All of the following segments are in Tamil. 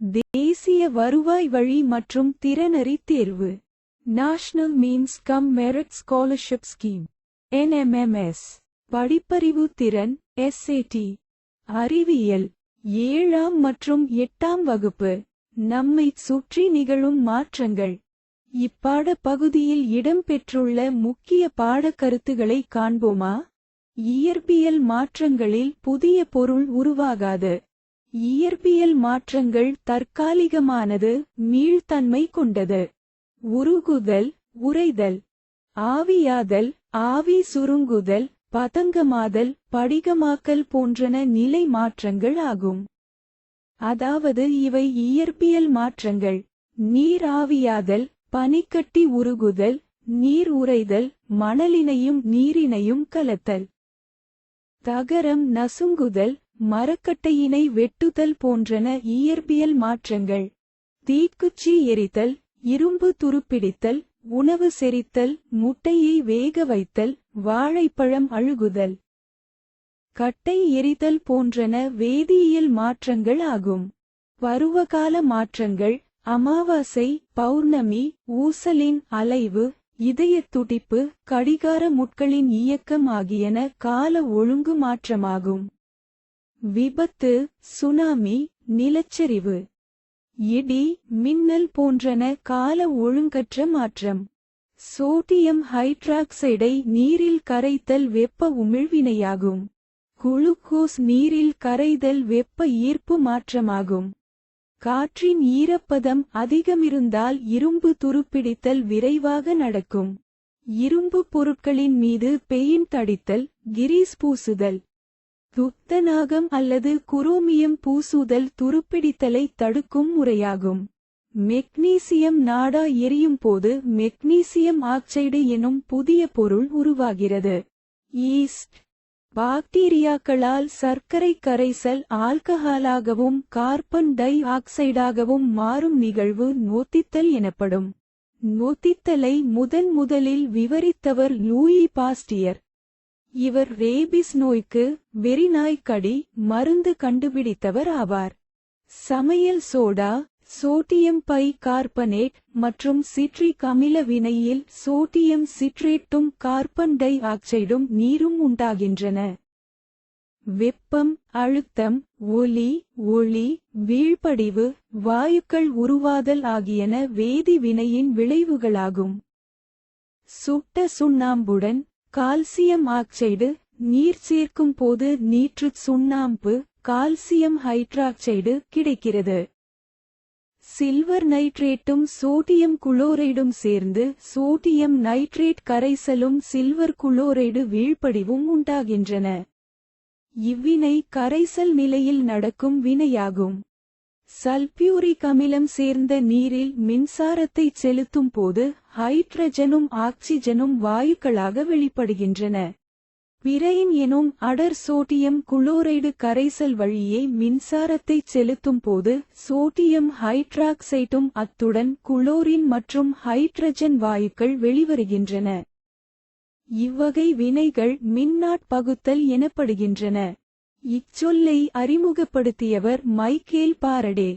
தேசிய வருவாய் வழி மற்றும் திறனறி தேர்வு. National means cum merit scholarship scheme NMMS படிப்பறிவு திறன் எஸ்ஏடி அறிவியல். ஏழாம் மற்றும் எட்டாம் வகுப்பு. நம்மைச் சுற்றி நிகழும் மாற்றங்கள். இப்பாட பகுதியில் இடம்பெற்றுள்ள முக்கிய பாடக்கருத்துகளை காண்போமா? இயற்பியல் மாற்றங்களில் புதிய பொருள் உருவாகாது. இயற்பியல் மாற்றங்கள் தற்காலிகமானது மீள்தன்மை கொண்டது. உருகுதல் உறைதல் ஆவியாதல் ஆவி சுருங்குதல் பதங்கமாதல் படிகமாக்கல் போன்றன நிலை மாற்றங்கள் ஆகும். அதாவது இவை இயற்பியல் மாற்றங்கள். நீர் ஆவியாதல் பனிக்கட்டி உருகுதல் நீர் உறைதல் மணலினையும் நீரினையும் கலத்தல். தகரம் நசுங்குதல் மரக்கட்டையினை வெட்டுதல் போன்றன இயற்பியல் மாற்றங்கள். தீக்குச்சி எரித்தல் இரும்பு துருப்பிடித்தல் உணவு செரித்தல் முட்டையை வேக வைத்தல் வாழைப்பழம் அழுகுதல். கட்டை எரிதல் போன்றன வேதியியல் மாற்றங்கள் ஆகும். பருவகால மாற்றங்கள் அமாவாசை பௌர்ணமி ஊசலின் அலைவு இதயத் துடிப்பு கடிகார முட்களின் இயக்கம் ஆகியன கால ஒழுங்கு மாற்றமாகும். விபத்து சுனாமி நிலச்சரிவு. இடி மின்னல் போன்றன கால ஒழுங்கற்ற மாற்றம். சோடியம் ஹைட்ராக்சைடை நீரில் கரைத்தல் வெப்ப உமிழ்வினையாகும். குளுக்கோஸ் நீரில் கரைதல் வெப்ப ஈர்ப்பு மாற்றமாகும். காற்றின் ஈரப்பதம் அதிகமிருந்தால் இரும்பு துருப்பிடித்தல் விரைவாக நடக்கும். இரும்பு பொருட்களின் மீது பெயிண்ட் அடித்தல் கிரீஸ் பூசுதல். துத்தநாகம் அல்லது குரோமியம் பூசுதல் துருப்பிடித்தலை தடுக்கும் முறையாகும். மெக்னீசியம் நாடா எரியும் போது மெக்னீசியம் ஆக்சைடு எனும் புதிய பொருள் உருவாகிறது. ஈஸ்ட். பாக்டீரியாக்களால் சர்க்கரை கரைசல் ஆல்கஹாலாகவும் கார்பன் டை ஆக்சைடாகவும் மாறும் நிகழ்வு நோத்தித்தல் எனப்படும். நோத்தித்தலை முதன் முதலில் விவரித்தவர் லூயி பாஸ்டியர். இவர் ரேபிஸ் நோய்க்கு வெறிநாய்க்கடி மருந்து கண்டுபிடித்தவர் ஆவார். சமையல் சோடா சோடியம் பை கார்பனேட் மற்றும் சிட்ரிக் அமில வினையில் சோடியம் சிட்ரேட்டும் கார்பன் டை ஆக்சைடும் நீரும் உண்டாகின்றன. வெப்பம் அழுத்தம் ஒலி ஒளி வீழ்படிவு வாயுக்கள் உருவாதல் ஆகியன வேதி வினையின் விளைவுகளாகும். சுட்ட சுண்ணாம்புடன் கால்சியம் ஆக்சைடு நீர் சேர்க்கும் போது நீற்று சுண்ணாம்பு கால்சியம் ஹைட்ராக்சைடு கிடைக்கிறது. சில்வர் நைட்ரேட்டும் சோடியம் குளோரைடும் சேர்ந்து சோடியம் நைட்ரேட் கரைசலும் சில்வர் குளோரைடு வீழ்படிவும் உண்டாகின்றன. இவ்வினை கரைசல் நிலையில் நடக்கும் வினையாகும். சல்பியூரிக் அமிலம் சேர்ந்த நீரில் மின்சாரத்தை செலுத்தும் போது ஹைட்ரஜனும் ஆக்சிஜனும் வாயுக்களாக வெளிப்படுகின்றன. பிரைன் எனும் அடர் சோடியம் குளோரைடு கரைசல் வழியே மின்சாரத்தை செலுத்தும் போது சோடியம் ஹைட்ராக்சைட்டும் அத்துடன் குளோரின் மற்றும் ஹைட்ரஜன் வாயுக்கள் வெளிவருகின்றன. இவ்வகை வினைகள் மின்னாட்பகுத்தல் எனப்படுகின்றன. இச்சொல்லை அறிமுகப்படுத்தியவர் மைக்கேல் பாரடே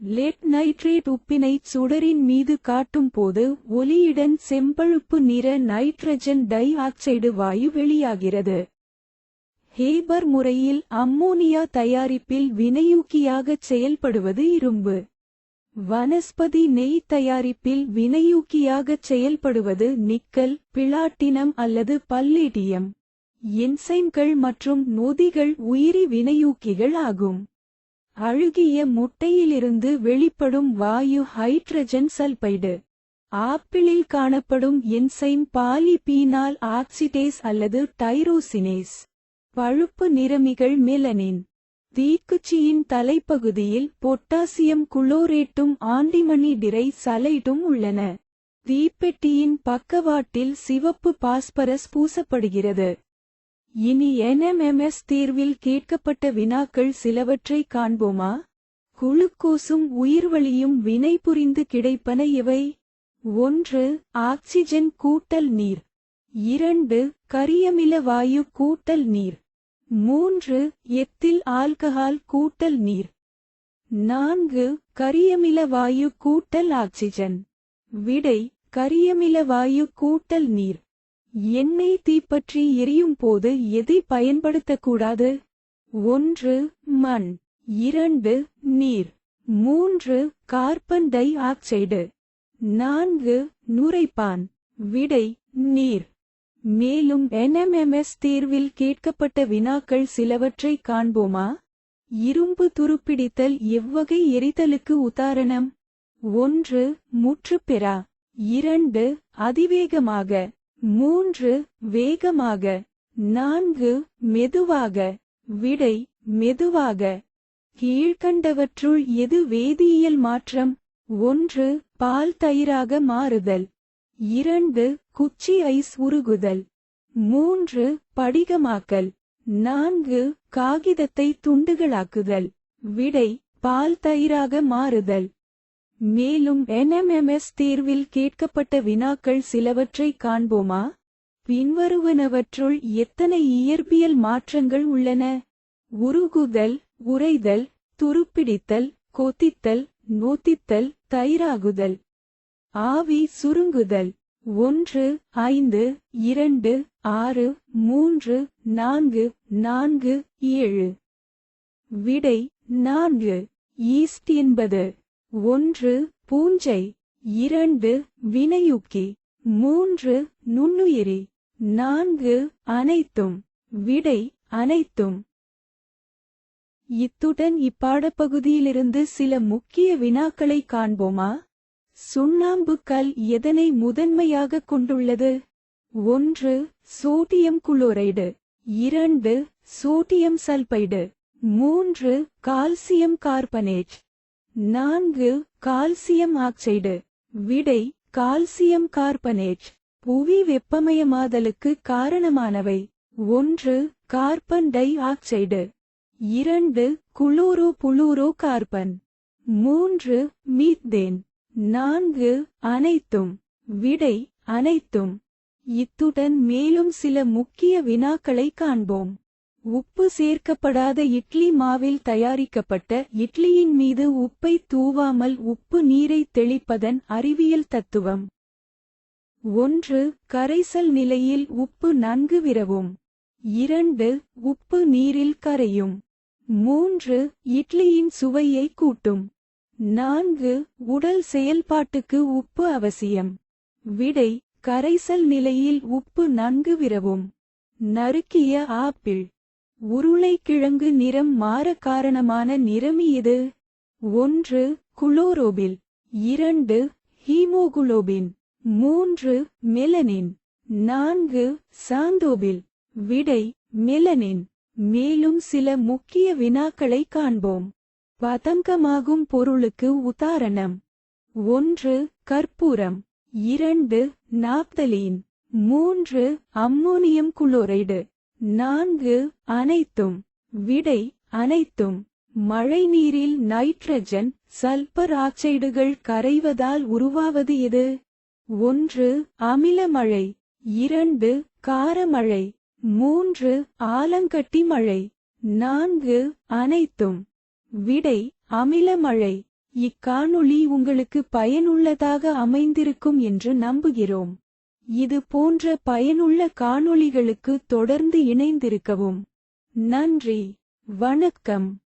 லெட் நைட்ரேட் உப்பினை சுடரின் மீது காட்டும் போது ஒலியுடன் செம்பழுப்பு நிற நைட்ரஜன் டை ஆக்சைடு வாயு வெளியாகிறது. ஹேபர் முறையில் அம்மோனியா தயாரிப்பில் வினையூக்கியாகச் செயல்படுவது இரும்பு. வனஸ்பதி நெய் தயாரிப்பில் வினையூக்கியாகச் செயல்படுவது நிக்கல் பிளாட்டினம் அல்லது பல்லேடியம். என்சைம்கள் மற்றும் நொதிகள் உயிரி வினையூக்கிகள் ஆகும். அழுகிய முட்டையிலிருந்து வெளிப்படும் வாயு ஹைட்ரஜன் சல்பைடு. ஆப்பிளில் காணப்படும் என்சைம் பாலிபீனால் ஆக்சிடேஸ் அல்லது டைரோசினேஸ். பழுப்பு நிறமிகள் மெலனின். தீக்குச்சியின் தலைப்பகுதியில் பொட்டாசியம் குளோரேட்டும் ஆண்டிமணி டிரை சலைடும் உள்ளன. தீப்பெட்டியின் பக்கவாட்டில் சிவப்பு பாஸ்பரஸ் பூசப்படுகிறது. இனி என்எம்எம்எஸ் தீர்வில் கேட்கப்பட்ட வினாக்கள் சிலவற்றை காண்போமா? குளுக்கோசும் உயிர்வளியும் வினைபுரிந்து கிடைப்பன இவை. ஒன்று ஆக்சிஜன் கூட்டல் நீர். இரண்டு கரியமில வாயு கூட்டல் நீர். மூன்று எத்தில் ஆல்கஹால் கூட்டல் நீர். நான்கு கரியமில வாயு கூட்டல் ஆக்சிஜன். விடை கரியமில வாயு கூட்டல் நீர். எண்ணெய் தீப்பற்றி எரியும் போது எதை பயன்படுத்தக்கூடாது? ஒன்று மண். இரண்டு நீர். மூன்று கார்பன் டை ஆக்சைடு. நான்கு நுரைப்பான். விடை நீர். மேலும் என்எம்எம்எஸ் தேர்வில் கேட்கப்பட்ட வினாக்கள் சிலவற்றை காண்போமா? இரும்பு துருப்பிடித்தல் எவ்வகை எரிதலுக்கு உதாரணம்? ஒன்று முற்றுப்பெறா. இரண்டு அதிவேகமாக. மூன்று வேகமாக. நான்கு மெதுவாக. விடை மெதுவாக. கீழ்கண்டவற்றுள் எது வேதியியல் மாற்றம்? ஒன்று பால் தயிராக மாறுதல். இரண்டு குச்சி ஐஸ் உருகுதல். மூன்று படிகமாக்கல். நான்கு காகிதத்தை துண்டுகளாக்குதல். விடை பால் தயிராக மாறுதல். மேலும் என்எம்எம்எஸ் தேர்வில் கேட்கப்பட்ட வினாக்கள் சிலவற்றை காண்போமா? பின்வருவனவற்றுள் எத்தனை இயற்பியல் மாற்றங்கள் உள்ளன? உருகுதல் உறைதல் துருப்பிடித்தல் கொத்தித்தல் நோத்தித்தல் தயிராகுதல். ஆவி சுருங்குதல். ஒன்று ஐந்து இரண்டு ஆறு மூன்று நான்கு நான்கு ஏழு. விடை நான்கு. ஈஸ்ட் என்பது ஒன்று பூஞ்சை. இரண்டு வினையூக்கி. மூன்று நுண்ணுயிரி. நான்கு அனைத்தும். விடை அனைத்தும். இத்துடன் இப்பாடப்பகுதியிலிருந்து சில முக்கிய வினாக்களை காண்போமா? சுண்ணாம்பு கல் எதனை முதன்மையாக கொண்டுள்ளது? ஒன்று சோடியம் குளோரைடு. இரண்டு சோடியம் சல்பைடு. மூன்று கால்சியம் கார்பனேட். நான்கு கால்சியம் ஆக்சைடு. விடை கால்சியம் கார்பனேட். புவி வெப்பமயமாதலுக்கு காரணமானவை. ஒன்று கார்பன் டை ஆக்சைடு. இரண்டு குளூரோ புளூரோ கார்பன். மூன்று மீத்தேன். நான்கு அனைத்தும். விடை அனைத்தும். இத்துடன் மேலும் சில முக்கிய வினாக்களை காண்போம். உப்பு சேர்க்கப்படாத இட்லி மாவில் தயாரிக்கப்பட்ட இட்லியின் மீது உப்பை தூவாமல் உப்பு நீரை தெளிப்பதன் அறிவியல் தத்துவம். ஒன்று கரைசல் நிலையில் உப்பு நன்கு விரவும். இரண்டு உப்பு நீரில் கரையும். மூன்று இட்லியின் சுவையை கூட்டும். நான்கு உடல் செயல்பாட்டுக்கு உப்பு அவசியம். விடை கரைசல் நிலையில் உப்பு நன்கு விரவும். நறுக்கிய ஆப்பிள். உருளைக்கிழங்கு நிறம் மாற காரணமான நிறமி இது. ஒன்று குளோரோபில். இரண்டு ஹீமோகுளோபின். மூன்று மெலனின். நான்கு சாந்தோபில். விடை மெலனின். மேலும் சில முக்கிய வினாக்களை காண்போம். பதங்கமாகும் பொருளுக்கு உதாரணம். ஒன்று கற்பூரம். இரண்டு நாப்தலீன். மூன்று அம்மோனியம் குளோரைடு. நான்கு அனைத்தும் விடை அனைத்தும். மழைநீரில் நைட்ரஜன் சல்பர் ஆக்சைடுகள் கரைவதால் உருவாவது எது? ஒன்று அமிலமழை. இரண்டு காரமழை. மூன்று ஆலங்கட்டி மழை. நான்கு அனைத்தும். விடை அமிலமழை. இக்காணொளி உங்களுக்கு பயனுள்ளதாக அமைந்திருக்கும் என்று நம்புகிறோம். இது போன்ற பயனுள்ள காணொளிகளுக்கு தொடர்ந்து இணைந்திருக்கவும். நன்றி. வணக்கம்.